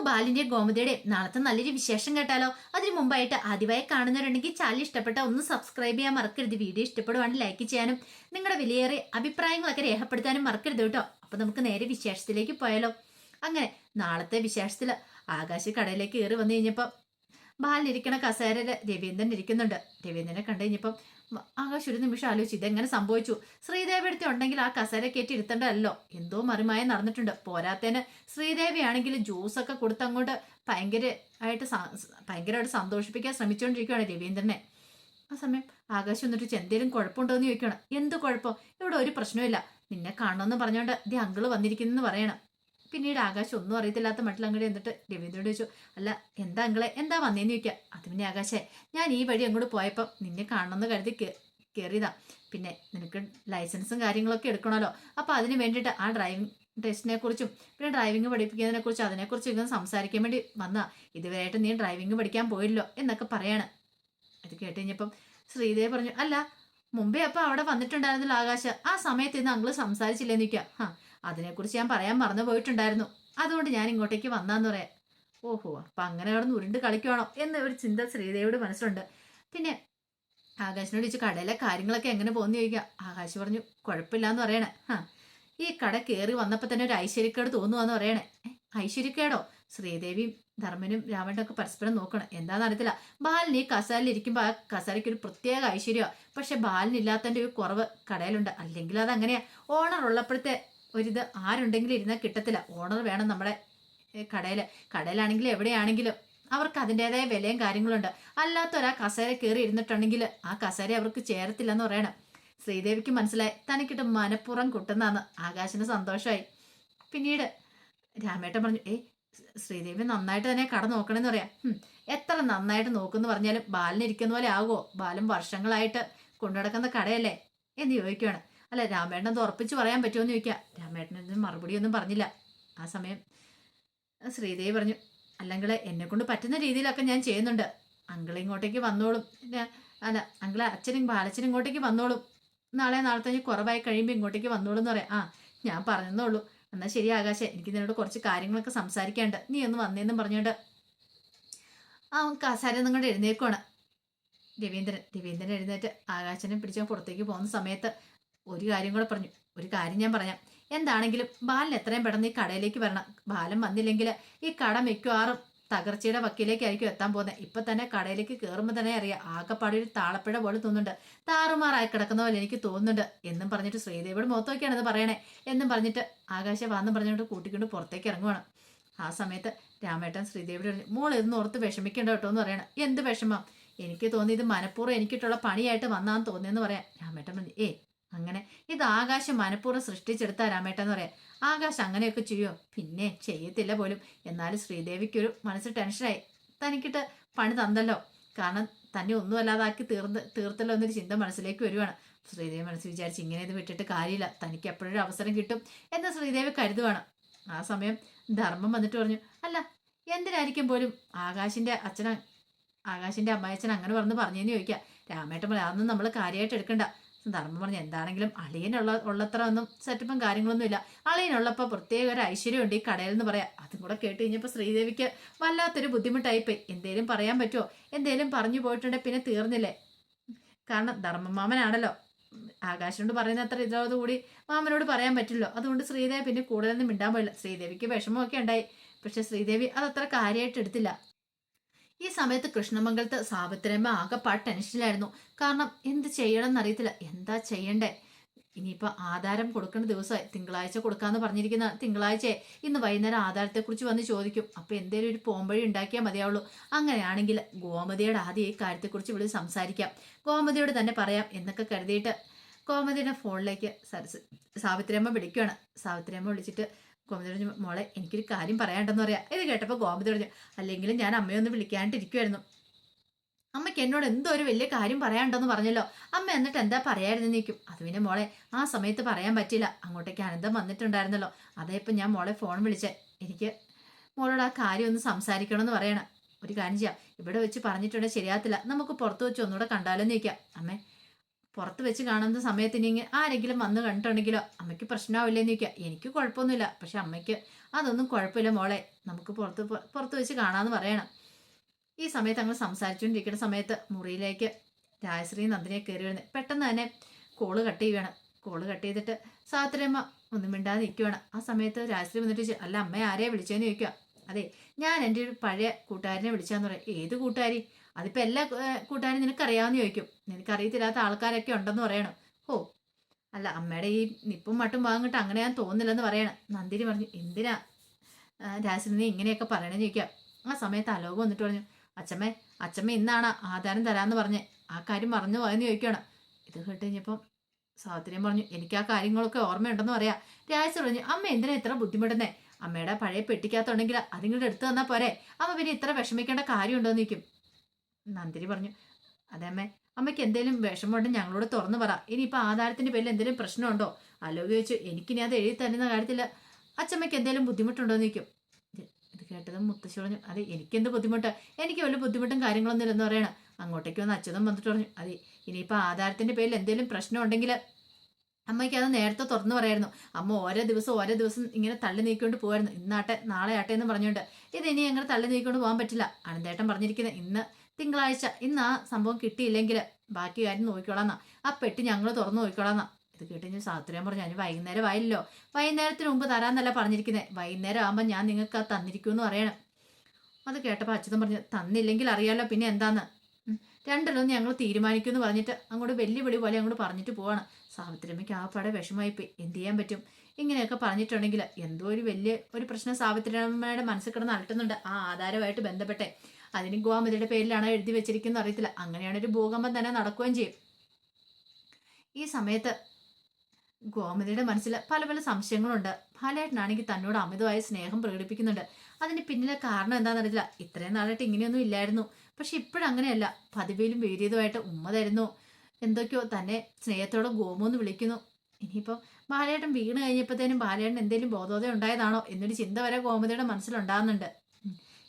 നമുക്ക് ബാലിന്റെ ഗോമതിയുടെ നാളത്തെ നല്ലൊരു വിശേഷം കേട്ടാലോ? അതിനു മുമ്പായിട്ട് ആദ്യമായി കാണുന്നവരുണ്ടെങ്കിൽ ചാനൽ ഇഷ്ടപ്പെട്ട ഒന്ന് സബ്സ്ക്രൈബ് ചെയ്യാൻ മറക്കരുത്. വീഡിയോ ഇഷ്ടപ്പെടുവാണെങ്കിൽ ലൈക്ക് ചെയ്യാനും നിങ്ങളുടെ വിലയേറിയ അഭിപ്രായങ്ങളൊക്കെ രേഖപ്പെടുത്താനും മറക്കരുത് കേട്ടോ. അപ്പൊ നമുക്ക് നേരെ വിശേഷത്തിലേക്ക് പോയാലോ. അങ്ങനെ നാളത്തെ വിശേഷത്തിൽ ആകാശ കടയിലേക്ക് കയറി വന്നു കഴിഞ്ഞപ്പോൾ ബാലിനിരിക്കണ കസേരയിൽ രവീന്ദ്രൻ ഇരിക്കുന്നുണ്ട്. രവീന്ദ്രനെ കണ്ടു കഴിഞ്ഞപ്പം ആകാശ് ഒരു നിമിഷം ആലോചിച്ചു ഇതെങ്ങനെ സംഭവിച്ചു? ശ്രീദേവി അടുത്ത് ഉണ്ടെങ്കിൽ ആ കസേര കയറ്റി ഇരുത്തേണ്ടതല്ലോ. എന്തോ മറിമായം നടന്നിട്ടുണ്ട്. പോരാത്തേന് ശ്രീദേവി ആണെങ്കിൽ ജ്യൂസൊക്കെ കൊടുത്തങ്ങോട്ട് ഭയങ്കര ആയിട്ട് ഭയങ്കരമായിട്ട് സന്തോഷിപ്പിക്കാൻ ശ്രമിച്ചുകൊണ്ടിരിക്കുകയാണ് രവീന്ദ്രനെ. ആ സമയം ആകാശം എന്നിട്ട് എന്തേലും കുഴപ്പമുണ്ടോ എന്ന് ചോദിക്കണം എന്ത് കുഴപ്പം? ഇവിടെ ഒരു പ്രശ്നമില്ല നിന്നെ കാണണമെന്ന് പറഞ്ഞുകൊണ്ട് ദി അങ്കിൾ വന്നിരിക്കുന്നെന്ന് പറയണം. പിന്നീട് ആകാശം ഒന്നും അറിയത്തില്ലാത്ത മട്ടിൽ അങ്ങോട്ട് എന്നിട്ട് രവീന്ദ്രനോട് ചോദിച്ചു അല്ല എന്താ അങ്ങളെ എന്താ വന്നേന്ന് ചോദിക്കുക അത് പിന്നെ ആകാശേ ഞാൻ ഈ വഴി അങ്ങോട്ട് പോയപ്പം നിന്നെ കാണണമെന്ന് കരുതി കയറിയതാ പിന്നെ നിനക്ക് ലൈസൻസും കാര്യങ്ങളൊക്കെ എടുക്കണമല്ലോ അപ്പോൾ അതിന് വേണ്ടിയിട്ട് ആ ഡ്രൈവിംഗ് ടെസ്റ്റിനെ കുറിച്ചും പിന്നെ ഡ്രൈവിംഗ് പഠിപ്പിക്കുന്നതിനെ കുറിച്ചും അതിനെക്കുറിച്ച് ഇങ്ങനെ സംസാരിക്കാൻ വേണ്ടി വന്നാ. ഇതുവരെയായിട്ട് നീ ഡ്രൈവിംഗ് പഠിക്കാൻ പോയില്ലോ എന്നൊക്കെ പറയാണ്. അത് കേട്ട് കഴിഞ്ഞപ്പം ശ്രീദേവ് പറഞ്ഞു അല്ല മുമ്പേ അപ്പം അവിടെ വന്നിട്ടുണ്ടായിരുന്നല്ലോ ആകാശ. ആ സമയത്ത് ഇന്ന് അങ്ങൾ സംസാരിച്ചില്ലെന്ന് വയ്ക്കുക ആ അതിനെക്കുറിച്ച് ഞാൻ പറയാൻ മറന്നു പോയിട്ടുണ്ടായിരുന്നു. അതുകൊണ്ട് ഞാൻ ഇങ്ങോട്ടേക്ക് വന്നാന്ന് പറയാം ഓഹോ അപ്പം അങ്ങനെ അവിടെ ഉരുണ്ട് കളിക്കുവാണോ എന്ന ഒരു ചിന്ത ശ്രീദേവിയുടെ മനസ്സിലുണ്ട്. പിന്നെ ആകാശിനോട് ചോദിച്ചു കടയിലെ കാര്യങ്ങളൊക്കെ എങ്ങനെ പോകുന്നു? ചോദിക്കുക. ആകാശ് പറഞ്ഞു കുഴപ്പമില്ല എന്ന് പറയണേ. ആ ഈ കട കയറി വന്നപ്പോൾ തന്നെ ഒരു ഐശ്വര്യക്കേട് തോന്നുവാന്ന് പറയണേ. ഐശ്വര്യക്കേടോ? ശ്രീദേവിയും ധർമ്മനും രാമനും പരസ്പരം നോക്കണം. എന്താണെന്ന് അറിയത്തില്ല. ബാലിന് ഈ കസാലിൽ ഇരിക്കുമ്പോൾ ആ കസാലയ്ക്ക് ഒരു പ്രത്യേക ഐശ്വര്യമാണ് പക്ഷെ ബാലിനില്ലാത്തതിന്റെ ഒരു കുറവ് കടയിലുണ്ട്. അല്ലെങ്കിൽ അതങ്ങനെയാ. ഓണർ ഉള്ളപ്പോഴത്തെ ഒരിത് ആരുണ്ടെങ്കിലും ഇരുന്നാൽ കിട്ടത്തില്ല. ഓണർ വേണം നമ്മുടെ കടയിൽ കടയിലാണെങ്കിലും എവിടെയാണെങ്കിലും അവർക്ക് അതിന്റെതായ വിലയും കാര്യങ്ങളുണ്ട്. അല്ലാത്ത അല്ലാത്തൊരാ കസേര കയറി ഇരുന്നിട്ടുണ്ടെങ്കിൽ ആ കസേര അവർക്ക് ചേരത്തില്ലെന്ന് പറയണം. ശ്രീദേവിക്ക് മനസ്സിലായി. തനിക്കിട്ട് മനഃപ്പുറം കിട്ടുന്നതാണ്. ആകാശിന് സന്തോഷമായി പിന്നീട് രാമേട്ടൻ പറഞ്ഞു ഏയ് ശ്രീദേവി നന്നായിട്ട് തന്നെ കട നോക്കണമെന്ന് പറയാം. എത്ര നന്നായിട്ട് നോക്കുമെന്ന് പറഞ്ഞാലും ബാലനിരിക്കുന്ന പോലെ ആകുമോ ബാലൻ വർഷങ്ങളായിട്ട് കൊണ്ടുനടക്കുന്ന കടയല്ലേ? എന്ന് ചോദിക്കുകയാണ് അല്ല രാമേട്ടൻ ഉറപ്പിച്ച് പറയാൻ പറ്റുമെന്ന് ചോദിക്കാം. രാമേട്ടൻ മറുപടി ഒന്നും പറഞ്ഞില്ല. ആ സമയം ശ്രീദേവി പറഞ്ഞു അല്ലെങ്കിൽ എന്നെ കൊണ്ട് പറ്റുന്ന രീതിയിലൊക്കെ ഞാൻ ചെയ്യുന്നുണ്ട്. അങ്കിൾ ഇങ്ങോട്ടേക്ക് വന്നോളും. അല്ല അങ്കിളെ അച്ഛനും ബാലച്ചനും ഇങ്ങോട്ടേക്ക് വന്നോളും. നാളെ നാളെ തന്നെ കുറവായി കഴിയുമ്പോൾ ഇങ്ങോട്ടേക്ക് വന്നോളും എന്ന് പറയാം. ആ ഞാൻ പറഞ്ഞതേ ഉള്ളൂ. എന്നാൽ ശരി ആകാശ എനിക്ക് നിന്നോട് കുറച്ച് കാര്യങ്ങളൊക്കെ സംസാരിക്കാണ്ട് നീ ഒന്ന് വന്നേന്നും പറഞ്ഞോണ്ട്. ആ കസാര നിങ്ങളുടെ എഴുന്നേക്കുവാണ്. രവീന്ദ്രൻ രവീന്ദ്രൻ എഴുന്നേറ്റ് ആകാശനെ പിടിച്ച് പുറത്തേക്ക് പോകുന്ന സമയത്ത് ഒരു കാര്യം കൂടെ പറഞ്ഞു. ഒരു കാര്യം ഞാൻ പറയാം. എന്താണെങ്കിലും ബാലൻ എത്രയും പെട്ടെന്ന് ഈ കടയിലേക്ക് വരണം. ബാലൻ വന്നില്ലെങ്കിൽ ഈ കട മിക്കവാറും തകർച്ചയുടെ വക്കീലേക്കായിരിക്കും എത്താൻ പോകുന്നത്. ഇപ്പൊ തന്നെ കടയിലേക്ക് കയറുമ്പോൾ തന്നെ അറിയാം ആകെപ്പാടി ഒരു താളപ്പിഴ പോലെ തോന്നുന്നുണ്ട്. താറുമാറായി കിടക്കുന്ന പോലെ എനിക്ക് തോന്നുന്നുണ്ട്. എന്നും പറഞ്ഞിട്ട് ശ്രീദേവിയുടെ മുഖത്തൊക്കെയാണ് ഇത് പറയണേ. എന്നും പറഞ്ഞിട്ട് ആകാശ വാന്നും പറഞ്ഞുകൊണ്ട് കൂട്ടിക്കൊണ്ട് പുറത്തേക്ക് ഇറങ്ങുവാണ്. ആ സമയത്ത് രാമേട്ടൻ ശ്രീദേവിയുടെ മോൾ ഇതൊന്നും ഓർത്ത് വിഷമിക്കേണ്ട കേട്ടോ എന്ന് പറയണം. എന്ത് വിഷമം? എനിക്ക് തോന്നി ഇത് മനഃപൂർവം എനിക്കിട്ടുള്ള പണിയായിട്ട് വന്നാന്ന് തോന്നിയെന്ന് പറയാം. രാമേട്ടൻ പറഞ്ഞു ഏ അങ്ങനെ ഇത് ആകാശം മനഃപൂർവം സൃഷ്ടിച്ചെടുത്ത രാമേട്ടെന്ന് പറയാം. ആകാശം അങ്ങനെയൊക്കെ ചെയ്യോ പിന്നെ ചെയ്യത്തില്ല പോലും. എന്നാലും ശ്രീദേവിക്കൊരു മനസ്സ് ടെൻഷനായി. തനിക്കിട്ട് പണി തന്നല്ലോ. കാരണം തന്നെ ഒന്നും അല്ലാതാക്കി തീർന്ന് തീർത്തല്ലോ എന്നൊരു ചിന്ത മനസ്സിലേക്ക് വരുവാണ്. ശ്രീദേവി മനസ്സ് വിചാരിച്ച് ഇങ്ങനെ ഇത് വിട്ടിട്ട് കാര്യമില്ല. തനിക്ക് എപ്പോഴൊരു അവസരം കിട്ടും എന്ന് ശ്രീദേവി കരുതുവാണ്. ആ സമയം ധർമ്മം വന്നിട്ട് പറഞ്ഞു അല്ല എന്തിനായിരിക്കും പോലും ആകാശിന്റെ അച്ഛന ആകാശിന്റെ അമ്മായച്ചൻ അങ്ങനെ പറഞ്ഞ് പറഞ്ഞെന്ന് ചോദിക്കാം രാമേട്ടൻ അതൊന്നും നമ്മൾ കാര്യമായിട്ട് എടുക്കണ്ട. ധർമ്മം പറഞ്ഞ എന്താണെങ്കിലും അളിയനുള്ള ഉള്ളത്ര ഒന്നും സെറ്റപ്പും കാര്യങ്ങളൊന്നും ഇല്ല. അളിയനുള്ളപ്പോൾ പ്രത്യേക ഒരു ഐശ്വര്യമുണ്ട് ഈ കടയിൽ എന്ന് പറയാം. അതും കൂടെ കേട്ട് കഴിഞ്ഞപ്പോൾ ശ്രീദേവിക്ക് വല്ലാത്തൊരു ബുദ്ധിമുട്ടായിപ്പോയി. എന്തേലും പറയാൻ പറ്റുമോ എന്തേലും പറഞ്ഞു പോയിട്ടുണ്ടെങ്കിൽ പിന്നെ തീർന്നില്ലേ? കാരണം ധർമ്മമാമനാണല്ലോ ആകാശനോട് പറയുന്ന അത്ര ഇതോടുകൂടി മാമനോട് പറയാൻ പറ്റില്ലോ. അതുകൊണ്ട് ശ്രീദേവി പിന്നെ കൂടുതലൊന്നും മിണ്ടാൻ പോയില്ല. ശ്രീദേവിക്ക് വിഷമമൊക്കെ ഉണ്ടായി. പക്ഷെ ശ്രീദേവി അതത്ര കാര്യമായിട്ട് എടുത്തില്ല. ഈ സമയത്ത് കൃഷ്ണമംഗലത്ത് സാവിത്രമ്മ ആകെപ്പാട് ടെൻഷനിലായിരുന്നു. കാരണം എന്ത് ചെയ്യണം എന്നറിയത്തില്ല എന്താ ചെയ്യണ്ടേ? ഇനിയിപ്പോൾ ആധാരം കൊടുക്കുന്ന ദിവസമായി. തിങ്കളാഴ്ച കൊടുക്കാന്ന് പറഞ്ഞിരിക്കുന്ന തിങ്കളാഴ്ച ഇന്ന് വൈകുന്നേരം ആധാരത്തെക്കുറിച്ച് വന്ന് ചോദിക്കും. അപ്പോൾ എന്തേലും ഒരു പോംവഴി ഉണ്ടാക്കിയാൽ മതിയാവുള്ളൂ. അങ്ങനെയാണെങ്കിൽ ഗോമതിയുടെ ആദ്യം ഈ കാര്യത്തെക്കുറിച്ച് വിളിച്ച് സംസാരിക്കാം. ഗോമതിയോട് തന്നെ പറയാം എന്നൊക്കെ കരുതിയിട്ട് ഗോമതിയുടെ ഫോണിലേക്ക് സാവിത്രിയമ്മ വിളിക്കുകയാണ് സാവിത്രിയമ്മ വിളിച്ചിട്ട് ഗോമതി പറഞ്ഞു മോളെ എനിക്കൊരു കാര്യം പറയാണ്ടെന്ന് പറയാം. ഇത് കേട്ടപ്പോൾ ഗോമതി പറഞ്ഞു അല്ലെങ്കിൽ ഞാൻ അമ്മയൊന്ന് വിളിക്കാണ്ടിരിക്കുമായിരുന്നു അമ്മയ്ക്ക് എന്നോട് എന്തോ ഒരു വലിയ കാര്യം പറയാണ്ടെന്ന് പറഞ്ഞല്ലോ. അമ്മ എന്നിട്ട് എന്താ പറയായിരുന്നു നിൽക്കും അത് പിന്നെ മോളെ ആ സമയത്ത് പറയാൻ പറ്റില്ല അങ്ങോട്ടേക്ക് അനന്തം വന്നിട്ടുണ്ടായിരുന്നല്ലോ. അതേ ഇപ്പം ഞാൻ മോളെ ഫോൺ വിളിച്ചേ. എനിക്ക് മോളോട് ആ കാര്യം ഒന്ന് സംസാരിക്കണം എന്ന് പറയണം. ഒരു കാര്യം ചെയ്യാം. ഇവിടെ വെച്ച് പറഞ്ഞിട്ടുണ്ടെങ്കിൽ ശരിയാത്തില്ല നമുക്ക് പുറത്ത് വെച്ച് ഒന്നുകൂടെ കണ്ടാലോ നിൽക്കാം അമ്മേ പുറത്ത് വെച്ച് കാണുന്ന സമയത്ത് ഇനി ആരെങ്കിലും വന്ന് കണ്ടിട്ടുണ്ടെങ്കിലോ അമ്മയ്ക്ക് പ്രശ്നമാവില്ലെന്ന് ചോദിക്കുക. എനിക്ക് കുഴപ്പമൊന്നുമില്ല. പക്ഷെ അമ്മയ്ക്ക് അതൊന്നും കുഴപ്പമില്ല മോളെ. നമുക്ക് പുറത്ത് പുറത്ത് വെച്ച് കാണാമെന്ന് പറയണം. ഈ സമയത്ത് അങ്ങ് സംസാരിച്ചുകൊണ്ടിരിക്കുന്ന സമയത്ത് മുറിയിലേക്ക് രാജശ്രീ നന്ദിനിയെ കയറി വരുന്നത് പെട്ടെന്ന് തന്നെ കോൾ കട്ട് ചെയ്യുകയാണ് കോൾ കട്ട് ചെയ്തിട്ട് സാത്രയമ്മ ഒന്നും മിണ്ടാതെ നിൽക്കുവാണ്. ആ സമയത്ത് രാജശ്രീ വന്നിട്ട് ചോദിച്ചു, അല്ല അമ്മയെ ആരെയാണ് വിളിച്ചതെന്ന് ചോദിക്കുക? അതെ ഞാൻ എന്റെ ഒരു പഴയ കൂട്ടുകാരനെ വിളിച്ചാന്ന് പറയാം. ഏത് കൂട്ടുകാരി? അതിപ്പോൾ എല്ലാ കൂട്ടുകാരും നിനക്കറിയാമെന്ന് ചോദിക്കും. നിനക്കറിയത്തില്ലാത്ത ആൾക്കാരൊക്കെ ഉണ്ടെന്ന് പറയണം. ഓ അല്ല അമ്മയുടെ ഈ നിപ്പും മട്ടും വാങ്ങിട്ട് അങ്ങനെ ഞാൻ തോന്നില്ലെന്ന് പറയണം. നന്ദിനി പറഞ്ഞു എന്തിനാ? ആ, രാജശ്രീ നീ ഇങ്ങനെയൊക്കെ പറയണമെന്ന് ചോദിക്കാം ആ സമയത്ത് അലോകം വന്നിട്ട് പറഞ്ഞു അച്ഛമ്മേ അച്ഛമ്മ ഇന്നാണ് ആധാരം തരാമെന്ന് പറഞ്ഞ് ആ കാര്യം മറന്നു പോയെന്ന് ചോദിക്കണം ഇത് കേട്ട് കഴിഞ്ഞപ്പം സാഹചര്യം പറഞ്ഞു എനിക്ക് ആ കാര്യങ്ങളൊക്കെ ഓർമ്മയുണ്ടെന്ന് പറയാ. രാജ പറഞ്ഞു അമ്മ എന്തിനാ ഇത്ര ബുദ്ധിമുട്ടുന്നേ? അമ്മയുടെ പഴയ പെട്ടിക്കകത്തുണ്ടെങ്കിൽ അതിങ്ങോട്ട് എടുത്തു തന്നാൽ പോരെ? അമ്മ പിന്നെ ഇത്ര വിഷമിക്കേണ്ട കാര്യമുണ്ടോ എന്ന് ചോദിക്കും. നന്ദിനി പറഞ്ഞു അതെ അമ്മേ അമ്മയ്ക്ക് എന്തെങ്കിലും വിഷമമുണ്ടെങ്കിൽ ഞങ്ങളോട് തുറന്നു പറ. ഇനിയിപ്പോൾ ആധാരത്തിന്റെ പേരിൽ എന്തെങ്കിലും പ്രശ്നമുണ്ടോ? ആലോചിച്ച് ചോദിച്ചു എനിക്കിനി അത് എഴുതി തരുന്ന കാര്യത്തിൽ അച്ഛമ്മയ്ക്ക് എന്തെങ്കിലും ബുദ്ധിമുട്ടുണ്ടോ എന്ന് ചോദിക്കും. ഇത് കേട്ടതും മുത്തശ്ശി പറഞ്ഞു അതെ എനിക്കെന്ത് ബുദ്ധിമുട്ട്? എനിക്ക് വലിയ ബുദ്ധിമുട്ടും കാര്യങ്ങളൊന്നും ഇല്ലെന്ന് പറയണം. അങ്ങോട്ടേക്ക് വന്ന് അച്ഛനും വന്നിട്ട് പറഞ്ഞു അതെ ഇനിയിപ്പോൾ ആധാരത്തിന്റെ പേരിൽ എന്തെങ്കിലും പ്രശ്നം ഉണ്ടെങ്കിൽ അമ്മയ്ക്ക് അത് നേരത്തെ തുറന്നു പറയായിരുന്നു. അമ്മ ഓരോ ദിവസം ഓരോ ദിവസം ഇങ്ങനെ തള്ളി നീക്കിക്കൊണ്ട് പോകായിരുന്നു ഇന്നാട്ടെ നാളെ ആട്ടെ എന്ന് പറഞ്ഞുകൊണ്ട്. ഇത് ഇനി അങ്ങനെ തള്ളി നീക്കിക്കൊണ്ട് പോകാൻ പറ്റില്ല അനന്തേട്ടൻ പറഞ്ഞിരിക്കുന്നത് ഇന്ന് തിങ്കളാഴ്ച. ഇന്ന് ആ സംഭവം കിട്ടിയില്ലെങ്കിൽ ബാക്കി കാര്യം നോക്കിക്കോളാന്നാ. ആ പെട്ടി ഞങ്ങൾ തുറന്നു നോക്കിക്കോളാന്നാ. ഇത് കേട്ട് ഞാൻ സാത്രിയാൻ പറഞ്ഞു ഞാൻ വൈകുന്നേരം ആയില്ലോ വൈകുന്നേരത്തിന് മുമ്പ് തരാന്നല്ല പറഞ്ഞിരിക്കുന്നത് വൈകുന്നേരം ആകുമ്പോൾ ഞാൻ നിങ്ങൾക്ക് അത് തന്നിരിക്കുമെന്ന് പറയണം. അത് കേട്ടപ്പോൾ അച്യുതൻ പറഞ്ഞു തന്നില്ലെങ്കിൽ അറിയാലോ പിന്നെ എന്താന്ന്. രണ്ടിലൊന്നും ഞങ്ങൾ തീരുമാനിക്കുമെന്ന് പറഞ്ഞിട്ട് അങ്ങോട്ട് വെല്ലുവിളി പോലെ അങ്ങോട്ട് പറഞ്ഞിട്ട് പോവാണ്. സാവിത്രിയമ്മയ്ക്ക് ആ പടെ വിഷമമായി പോയി എന്ത് ചെയ്യാൻ പറ്റും? ഇങ്ങനെയൊക്കെ പറഞ്ഞിട്ടുണ്ടെങ്കിൽ എന്തോ ഒരു വലിയ ഒരു പ്രശ്നം സാവിത്രിയമ്മയുടെ മനസ്സിൽ കിടന്ന് അലട്ടുന്നുണ്ട്. ആ ആധാരമായിട്ട് ബന്ധപ്പെട്ടെ. അതിന് ഗോമതിയുടെ പേരിലാണ് എഴുതി വെച്ചിരിക്കുന്നത് അറിയത്തില്ല. അങ്ങനെയാണ് ഒരു ഭൂകമ്പം തന്നെ നടക്കുകയും ചെയ്യും. ഈ സമയത്ത് ഗോമതിയുടെ മനസ്സിൽ പല പല സംശയങ്ങളുണ്ട്. ബാലേട്ടനാണെങ്കിൽ തന്നോട് അമിതമായ സ്നേഹം പ്രകടിപ്പിക്കുന്നുണ്ട്. അതിന് പിന്നിലെ കാരണം എന്താണെന്ന് അറിയില്ല ഇത്രയും നാളായിട്ട് ഇങ്ങനെയൊന്നും ഇല്ലായിരുന്നു. പക്ഷെ ഇപ്പോഴങ്ങനെയല്ല പതിവിലും വേരിയതുമായിട്ട് ഉമ്മ തരുന്നു. എന്തൊക്കെയോ തന്നെ സ്നേഹത്തോടെ ഗോമു എന്ന് വിളിക്കുന്നു. ഇനിയിപ്പോൾ ബാലേട്ടൻ വീണ് കഴിഞ്ഞപ്പോഴത്തേനും ബാലേട്ടൻ എന്തെങ്കിലും ബോധോദയം ഉണ്ടായതാണോ എന്നൊരു ചിന്ത വരെ ഗോമതിയുടെ മനസ്സിലുണ്ടാകുന്നുണ്ട്.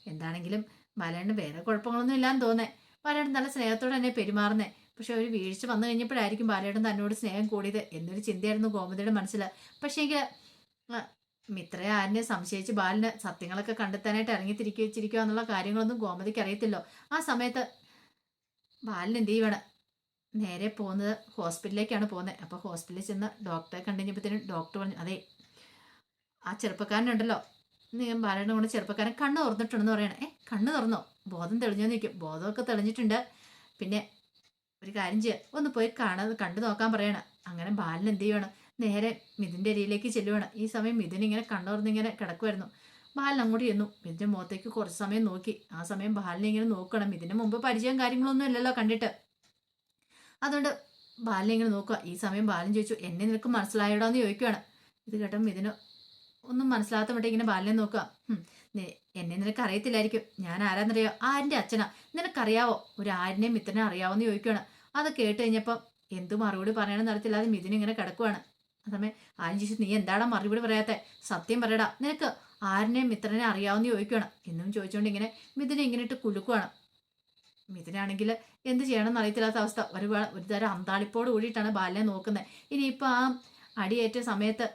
എന്താണെങ്കിലും ബാലേട്ടൻ വേറെ കുഴപ്പങ്ങളൊന്നും ഇല്ലാന്ന് തോന്നേ. ബാലേട്ടൻ നല്ല സ്നേഹത്തോടെ തന്നെ പെരുമാറുന്നേ. പക്ഷെ ഒരു വീഴ്ച വന്നു കഴിഞ്ഞപ്പോഴായിരിക്കും ബാലേട്ടൻ തന്നോട് സ്നേഹം കൂടിയത് എന്നൊരു ചിന്തയായിരുന്നു ഗോമതിയുടെ മനസ്സിൽ പക്ഷേങ്കിൽ മിത്രയെ ആരിനെ സംശയിച്ച് ബാലിന് സത്യങ്ങളൊക്കെ കണ്ടെത്താനായിട്ട് ഇറങ്ങിത്തിരിക്കുക എന്നുള്ള കാര്യങ്ങളൊന്നും ഗോമതിക്ക് അറിയത്തില്ലോ. ആ സമയത്ത് ബാലിന് എന്ത് ചെയ്യുവാണ്? നേരെ പോകുന്നത് ഹോസ്പിറ്റലിലേക്കാണ് പോകുന്നത്. അപ്പോൾ ഹോസ്പിറ്റലിൽ ചെന്ന് ഡോക്ടറെ കണ്ടുകഴിഞ്ഞപ്പോഴത്തേനും ഡോക്ടർ പറഞ്ഞു അതെ ആ ചെറുപ്പക്കാരനുണ്ടല്ലോ. ബാലയുടെ കൊണ്ട് ചെറുപ്പക്കാരൻ കണ്ണ് തുറന്നിട്ടുണ്ടെന്ന് പറയണേ. ഏ കണ്ണ് തുറന്നോ? ബോധം തെളിഞ്ഞോന്ന് നിൽക്കും ബോധമൊക്കെ തെളിഞ്ഞിട്ടുണ്ട്. പിന്നെ ഒരു കാര്യം ചെയ്യുക ഒന്ന് പോയി കാണാതെ കണ്ടു നോക്കാൻ പറയണം. അങ്ങനെ ബാലൻ എന്ത് ചെയ്യണം നേരെ മിഥുന്റെ അരിയിലേക്ക് ചെല്ലുവാണ്. ഈ സമയം മിഥുൻ ഇങ്ങനെ കണ്ണുറന്ന് ഇങ്ങനെ കിടക്കുമായിരുന്നു ബാലൻ അങ്ങോട്ട് ചെന്നു. മിഥുന്റെ മുഖത്തേക്ക് കുറച്ച് സമയം നോക്കി. ആ സമയം ബാലിനെ ഇങ്ങനെ നോക്കണം. ഇതിന് മുമ്പ് പരിചയം കാര്യങ്ങളൊന്നും ഇല്ലല്ലോ കണ്ടിട്ട്. അതുകൊണ്ട് ബാലിനെ ഇങ്ങനെ നോക്കുക. ഈ സമയം ബാലൻ ചോദിച്ചു എന്നെ നിനക്ക് മനസ്സിലായോടാ? എന്ന് ചോദിക്കുകയാണ് ഇത് കേട്ടോ ഇതിന് ഒന്നും മനസ്സിലാത്ത മട്ടേ ഇങ്ങനെ ബാലിനെ നോക്കുക. "ഹും, എന്നെ നിനക്ക് അറിയത്തില്ലായിരിക്കും. ഞാൻ ആരാന്നറിയോ? ആരിന്റെ അച്ഛനാ. നിനക്കറിയാവോ? ഒരു ആരിനെയും മിത്രനെ അറിയാവോന്ന് ചോദിക്കുകയാണ് അത് കേട്ട് കഴിഞ്ഞപ്പം എന്ത് മറുപടി പറയണമെന്ന് അറിയത്തില്ലാതെ മിഥുൻ ഇങ്ങനെ കിടക്കുവാണ്. അതമേ ആരും ചോദിച്ചു നീ എന്താടാ മറുപടി പറയാത്തെ? സത്യം പറയടാ. നിനക്ക് ആരിനെയും മിത്രനെ അറിയാവുന്ന ചോദിക്കുകയാണ് എന്നും ചോദിച്ചുകൊണ്ട് ഇങ്ങനെ മിഥുനെ ഇങ്ങനെ ഇട്ട് കുലുക്കുവാണ്. മിഥുനാണെങ്കിൽ എന്ത് ചെയ്യണമെന്ന് അറിയത്തില്ലാത്ത അവസ്ഥ. ഒരു ഒരു തരം അന്താളിപ്പോട് കൂടിയിട്ടാണ് ബാലനെ നോക്കുന്നത്. ഇനിയിപ്പോൾ ആ അടിയേറ്റ സമയത്ത്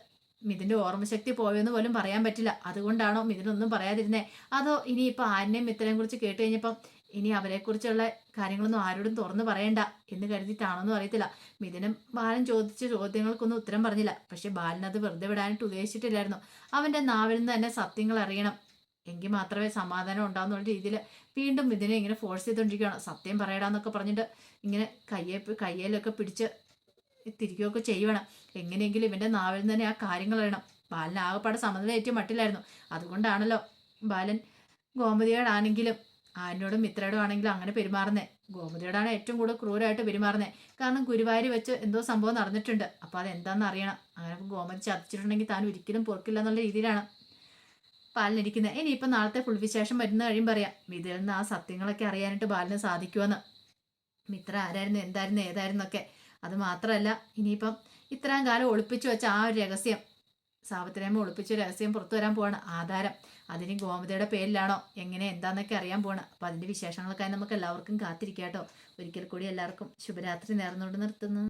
മിഥുന്റെ ഓർമ്മശക്തി പോയെന്ന് പോലും പറയാൻ പറ്റില്ല. അതുകൊണ്ടാണോ മിഥുനൊന്നും പറയാതിരുന്നത് അതോ ഇനിയിപ്പോൾ ആരിനെയും മിത്രനെയും കുറിച്ച് കേട്ട് കഴിഞ്ഞപ്പം ഇനി അവരെക്കുറിച്ചുള്ള കാര്യങ്ങളൊന്നും ആരോടും തുറന്നു പറയണ്ട എന്ന് കരുതിയിട്ടാണോന്നും അറിയത്തില്ല. മിഥുനും ബാലൻ ചോദിച്ച ചോദ്യങ്ങൾക്കൊന്നും ഉത്തരം പറഞ്ഞില്ല. പക്ഷെ ബാലൻ അത് വെറുതെ വിടാനായിട്ട് ഉദ്ദേശിച്ചിട്ടില്ലായിരുന്നു. അവന്റെ നാവിൽ നിന്ന് തന്നെ സത്യങ്ങൾ അറിയണം. എങ്കിൽ മാത്രമേ സമാധാനം ഉണ്ടാവുന്നുള്ള രീതിയിൽ വീണ്ടും ഇതിനെ ഇങ്ങനെ ഫോഴ്സ് ചെയ്തുകൊണ്ടിരിക്കുകയാണ്. സത്യം പറയടാന്നൊക്കെ പറഞ്ഞിട്ട് ഇങ്ങനെ കയ്യെ കയ്യേലൊക്കെ പിടിച്ച് തിരിക്കുകയൊക്കെ ചെയ്യണം എങ്ങനെയെങ്കിലും ഇവന്റെ നാവിൽ തന്നെ ആ കാര്യങ്ങൾ വേണം ബാലൻ ആകെപ്പാടെ സമനിലയേറ്റ മട്ടിലായിരുന്നു. അതുകൊണ്ടാണല്ലോ ബാലൻ ഗോമതിയോടാണെങ്കിലും ആരിനോടും മിത്രയോടും ആണെങ്കിലും അങ്ങനെ പെരുമാറുന്നേ. ഗോമതിയോടാണ് ഏറ്റവും കൂടുതൽ ക്രൂരമായിട്ട് പെരുമാറുന്നത് കാരണം ഗുരുവായൂർ വെച്ച് എന്തോ സംഭവം നടന്നിട്ടുണ്ട്. അപ്പോൾ അതെന്താണെന്ന് അറിയണം. അങ്ങനെ ഗോമതി ചതിച്ചിട്ടുണ്ടെങ്കിൽ താൻ ഒരിക്കലും പൊറുക്കില്ല എന്നുള്ള രീതിയിലാണ്. ബാലനിരിക്കുന്നത് ഇനിയിപ്പോൾ നാളത്തെ ഫുൾ വിശേഷം വരുന്ന കഴിയും പറയാം. മിഥിലിൽ നിന്ന് ആ സത്യങ്ങളൊക്കെ അറിയാനായിട്ട് ബാലിന് സാധിക്കുമെന്ന് മിത്ര ആരായിരുന്നു എന്തായിരുന്നു ഏതായിരുന്നൊക്കെ. അത് മാത്രമല്ല ഇനിയിപ്പം ഇത്രയും കാലം ഒളിപ്പിച്ചു വെച്ച ആ ഒരു രഹസ്യം. സാവിത്രിയമ്മ ഒളിപ്പിച്ച രഹസ്യം പുറത്തു വരാൻ പോവാണ്. ആധാരം. അതിന് ഗോമതിയുടെ പേരിലാണോ? എങ്ങനെ എന്താന്നൊക്കെ അറിയാൻ പോവാണ്. അപ്പം അതിന്റെ വിശേഷങ്ങൾക്കായി നമുക്ക് എല്ലാവർക്കും കാത്തിരിക്കാട്ടോ ഒരിക്കൽ കൂടി എല്ലാവർക്കും ശുഭരാത്രി നേർന്നുകൊണ്ട് നിർത്തുന്നു.